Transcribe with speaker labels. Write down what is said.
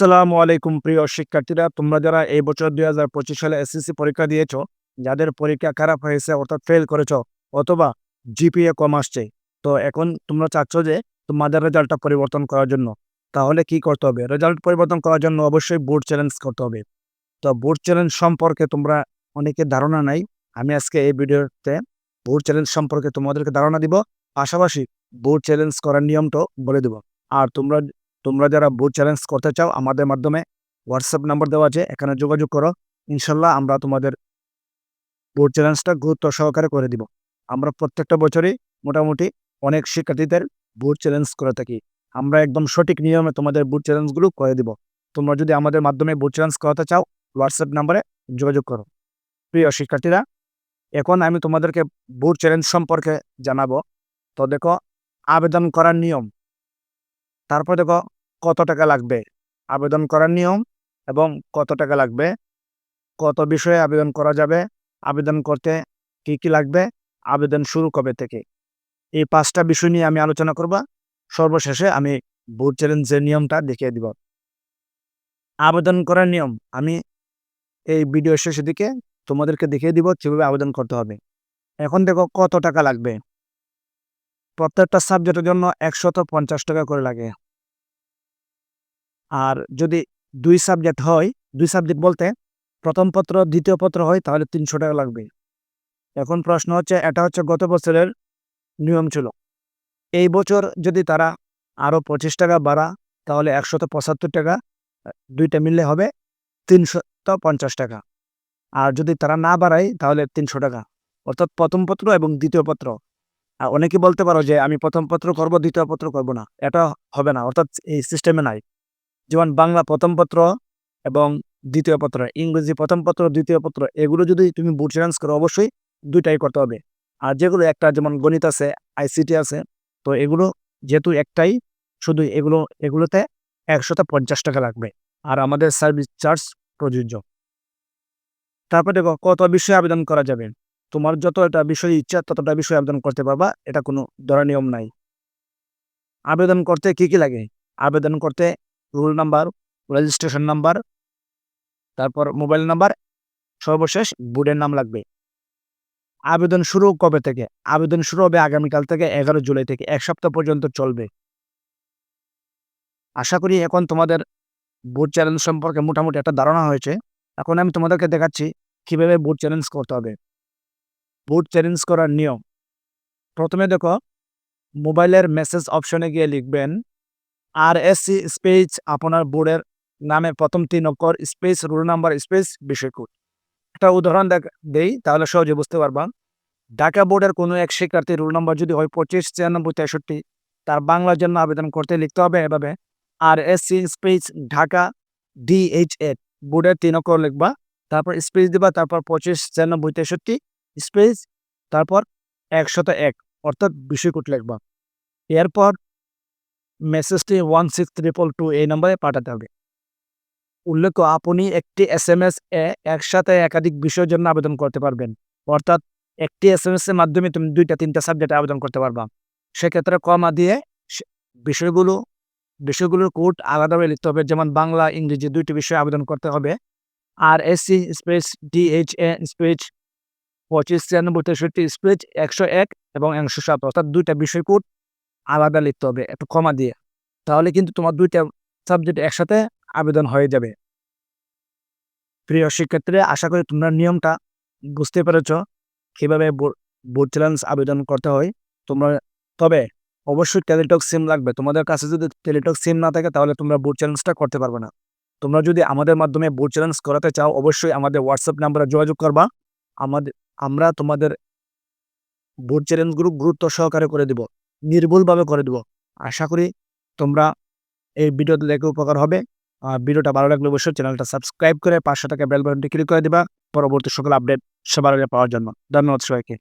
Speaker 1: আসসালামু আলাইকুম প্রিয় শিক্ষার্থীরা, তোমরা যারা এই বছর দুই হাজার পঁচিশ সালে এসএসসি পরীক্ষা দিয়েছ, যাদের পরীক্ষা খারাপ হয়েছে অর্থাৎ ফেল করেছ অথবা জিপিএ কম আসছে, তো এখন তোমরা চাচ্ছ যে তোমাদের রেজাল্টটা পরিবর্তন করার জন্য। তাহলে কি করতে হবে? রেজাল্ট পরিবর্তন করার জন্য অবশ্যই বোর্ড চ্যালেঞ্জ করতে হবে। তো বোর্ড চ্যালেঞ্জ সম্পর্কে তোমরা অনেকে ধারণা নাই, আমি আজকে এই ভিডিওতে বোর্ড চ্যালেঞ্জ সম্পর্কে তোমাদেরকে ধারণা দিব, পাশাপাশি বোর্ড চ্যালেঞ্জ করার নিয়মটাও বলে দেব। আর তোমরা তোমরা যারা বুথ চ্যালেঞ্জ করতে চাও, আমাদের মাধ্যমে হোয়াটসঅ্যাপ নাম্বার দেওয়া আছে, এখানে যোগাযোগ করো। ইনশাল্লাহ আমরা তোমাদের বুথ চ্যালেঞ্জটা গুরুত্ব সহকারে করে দিব। আমরা প্রত্যেকটা বছরই মোটামুটি অনেক শিক্ষার্থীদের বুথ চ্যালেঞ্জ করে থাকি। আমরা একদম সঠিক নিয়মে তোমাদের বুথ চ্যালেঞ্জগুলো করে দিব। তোমরা যদি আমাদের মাধ্যমে বুথ চ্যালেঞ্জ করাতে চাও হোয়াটসঅ্যাপ নাম্বারে যোগাযোগ করো। প্রিয় শিক্ষার্থীরা, এখন আমি তোমাদেরকে বুথ চ্যালেঞ্জ সম্পর্কে জানাব। তো দেখো, আবেদন করার নিয়ম। তারপর দেখো কত টাকা লাগবে? আবেদন করার নিয়ম এবং কত টাকা লাগবে? কত বিষয়ে আবেদন করা যাবে? আবেদন করতে কি কি লাগবে? আবেদন শুরু কবে থেকে? এই পাঁচটা বিষয় নিয়ে আমি আলোচনা করব। সর্বশেষে আমি বুট চ্যালেঞ্জের নিয়মটা দেখিয়ে দিব। আবেদন করার নিয়ম। আমি এই ভিডিও শেষের দিকে তোমাদেরকে দেখিয়ে দিব কীভাবে আবেদন করতে হবে। এখন দেখো কত টাকা লাগবে। প্রত্যেকটা সাবজেক্টের জন্য একশত পঞ্চাশ টাকা করে লাগে। আর যদি দুই সাবজেক্ট হয়, দুই সাবজেক্ট বলতে প্রথম পত্র, দ্বিতীয় পত্র হয়, তাহলে তিনশো টাকা লাগবে। এখন প্রশ্ন হচ্ছে, এটা হচ্ছে গত বছরের নিয়ম ছিল। এই বছর যদি তারা আরও পঁচিশ টাকা বাড়া, তাহলে একশত পঁচাত্তর টাকা, দুইটা মিললে হবে তিনশত পঞ্চাশ টাকা। আর যদি তারা না বাড়ায়, তাহলে তিনশো টাকা। অর্থাৎ প্রথম পত্র এবং দ্বিতীয় পত্র। আর অনেকে বলতে পারো যে, আমি প্রথম পত্র করব, দ্বিতীয় পত্র করব না। এটা হবে না। অর্থাৎ এই সিস্টেমে নাই। যেমন বাংলা প্রথম পত্র এবং দ্বিতীয় পত্র, ইংরেজি প্রথম পত্র, দ্বিতীয় পত্র, এগুলো যদি তুমি বুট চ্যালেঞ্জ করো অবশ্যই দুইটাই করতে হবে। আর যেগুলো একটা যেমন গণিত আছে আইসিটি আছে, তো এগুলো যেহেতু একটাই, শুধু এগুলো, এগুলোতে একশত পঞ্চাশ টাকা লাগবে। আর আমাদের সার্ভিস চার্জ প্রযোজ্য। তারপর দেখো কত বিষয়ে আবেদন করা যাবে। তোমার যতটা বিষয় ইচ্ছা ততটা বিষয়ে আবেদন করতে পারবা, এটা কোনো ধরা নিয়ম নাই। আবেদন করতে কি কি লাগে? আবেদন করতে রোল নাম্বার রেজিস্ট্রেশন নাম্বার, তারপর মোবাইল নাম্বার, সর্বশেষ বোর্ডের নাম লাগবে। আবেদন শুরু কবে থেকে? আবেদন শুরু হবে আগামীকাল থেকে, এগারো জুলাই থেকে, এক সপ্তাহ পর্যন্ত চলবে। আশা করি এখন তোমাদের বোর্ড চ্যালেঞ্জ সম্পর্কে মোটামুটি একটা ধারণা হয়েছে। এখন আমি তোমাদেরকে দেখাচ্ছি কীভাবে বোর্ড চ্যালেঞ্জ করতে হবে। বোর্ড চ্যালেঞ্জ করার নিয়ম। প্রথমে দেখো, মোবাইলের মেসেজ অপশনে গিয়ে লিখবেন আর এসসি স্পেস আপনার বোর্ডের নামে প্রথম তিন অক্ষর স্পেস রোল নাম্বার স্পেস বিষয় কোড একটা উদাহরণ দেই, তাহলে সহজে বুঝতে পারবা। ঢাকা বোর্ডের কোনো এক শিক্ষার্থী রোল নাম্বার যদি হয় পঁচিশ, ছিয়ানব্বই, তেষট্টি, তার বাংলার জন্য আবেদন করতে লিখতে হবে এভাবে। R SC space Dhaka DH A বোর্ডের তিন অক্ষর লিখবা, তারপর স্পেস দিবা, তারপর পঁচিশ, ছিয়ানব্বই, তেষট্টি স্পেস তারপর একশত এক, অর্থাৎ বিষয় কোড লিখবা। এরপর মেসেজটি ওয়ান সিক্স ট্রিপল টু এই নম্বরে পাঠাতে হবে। উল্লেখ্য, আপনি একটি এস এম এস এ একসাথে একাধিক বিষয়ের জন্য আবেদন করতে পারবেন। অর্থাৎ, একটি এস এম এস এর মাধ্যমে তুমি দুইটা, তিনটা সাবজেক্টে আবেদন করতে পারবা। সেক্ষেত্রে কমা দিয়ে বিষয়গুলো, বিষয়গুলোর কোড আলাদাভাবে লিখতে হবে, যেমন বাংলা, ইংরেজি দুইটি বিষয়ে আবেদন করতে হবে। R SC space DH A space পঁচিশ, ছিয়ানব্বই, তেষট্টি স্পেস একশো এক এবং একশো সাত, অর্থাৎ দুইটা বিষয় কোড আলাদা লিখতে হবে, একটু কমা দিয়ে। তাহলে কিন্তু তোমার দুইটা সাবজেক্ট একসাথে আবেদন হয়ে যাবে। প্রিয় শিক্ষার্থীরা, আশা করি তোমরা নিয়মটা বুঝতে পেরেছ। কীভাবে বোর্ড চ্যালেঞ্জ আবেদন করতে হয়, তোমরা, তবে অবশ্যই টেলিটক সিম লাগবে। তোমাদের কাছে যদি টেলিটক সিম না থাকে, তাহলে তোমরা বোর্ড চ্যালেঞ্জটা করতে পারবে না। তোমরা যদি আমাদের মাধ্যমে বোর্ড চ্যালেঞ্জ করাতে চাও, অবশ্যই আমাদের হোয়াটসঅ্যাপ নাম্বারে যোগাযোগ করবা। আমাদের, আমরা তোমাদের বোর্ড চ্যালেঞ্জগুলো গুরুত্ব সহকারে করে দিব। নির্ভুলভাবে করে দেবো। আশা করি তোমরা এই ভিডিওতে দেখে উপকার হবে। ভিডিওটা ভালো লাগলে অবশ্যই চ্যানেলটা সাবস্ক্রাইব করে পাঁচশো টাকা বেল বাটনটি ক্লিক করে দেবা। পরবর্তী সকল আপডেট সবার আগে পাওয়ার জন্য। ধন্যবাদ সবাইকে।